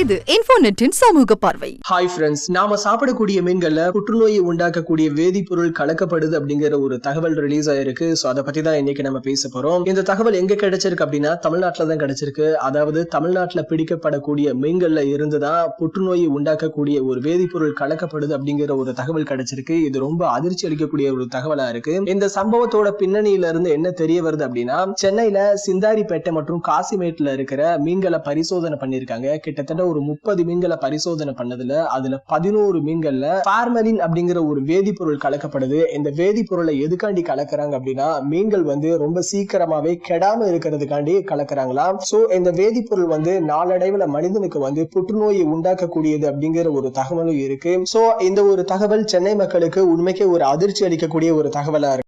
இது இன்ஃபோநெட்டின் சமூக பார்வை. ஹாய் ஃப்ரெண்ட்ஸ் நாம சாப்பிடக்கூடிய மீன்கள்ல புற்றுநோயை உண்டாக்கக்கூடிய வேதிப்பொருள் கலக்கப்படுது அப்படிங்கிற ஒரு தகவல் ரிலீஸ் ஆயிருக்கு. ஸோ அதை பத்தி தான் இன்னைக்கு நம்ம பேச போறோம். இந்த தகவல் எங்க கிடைச்சிருக்கு அப்படின்னா தமிழ்நாட்டில தான் கிடைச்சிருக்கு. அதாவது தமிழ்நாட்டில் பிடிக்கப்படக்கூடிய மீன்கள்ல இருந்து தான் புற்றுநோயை உண்டாக்கக்கூடிய ஒரு வேதிப்பொருள் கலக்கப்படுது அப்படிங்கிற ஒரு தகவல் கிடைச்சிருக்கு. இது ரொம்ப அதிர்ச்சி அளிக்கக்கூடிய ஒரு தகவலா இருக்கு. இந்த சம்பவத்தோட பின்னணியில இருந்து என்ன தெரிய வருது அப்படின்னா சென்னையில சிந்தாரிப்பேட்டை மற்றும் காசிமேட்ல இருக்கிற மீன்களை பரிசோதனை பண்ணிருக்காங்க கிட்டத்தட்ட ஒரு முப்பது மீன்களை பரிசோதனை பண்ணதுல அதுல பதினோரு மீன்கள்ல பார்மலின் அப்படிங்கிற ஒரு வேதிப்பொருள் கலக்கப்படுது. இந்த வேதிப்பொருளை எதுக்காண்டி கலக்குறாங்க அப்படின்னா மீன்கள் வந்து ரொம்ப சீக்கிரமாவே கெடாம இருக்கிறதுக்காண்டி கலக்குறாங்களா சோ இந்த வேதிப்பொருள் வந்து நாளடைவுல மனிதனுக்கு வந்து புற்றுநோயை உண்டாக்கக்கூடியது அப்படிங்கிற ஒரு தகவலும் இருக்கு. சோ இந்த ஒரு தகவல் சென்னை மக்களுக்கு உண்மைக்கே ஒரு அதிர்ச்சி அளிக்கக்கூடிய ஒரு தகவலா இருக்கு.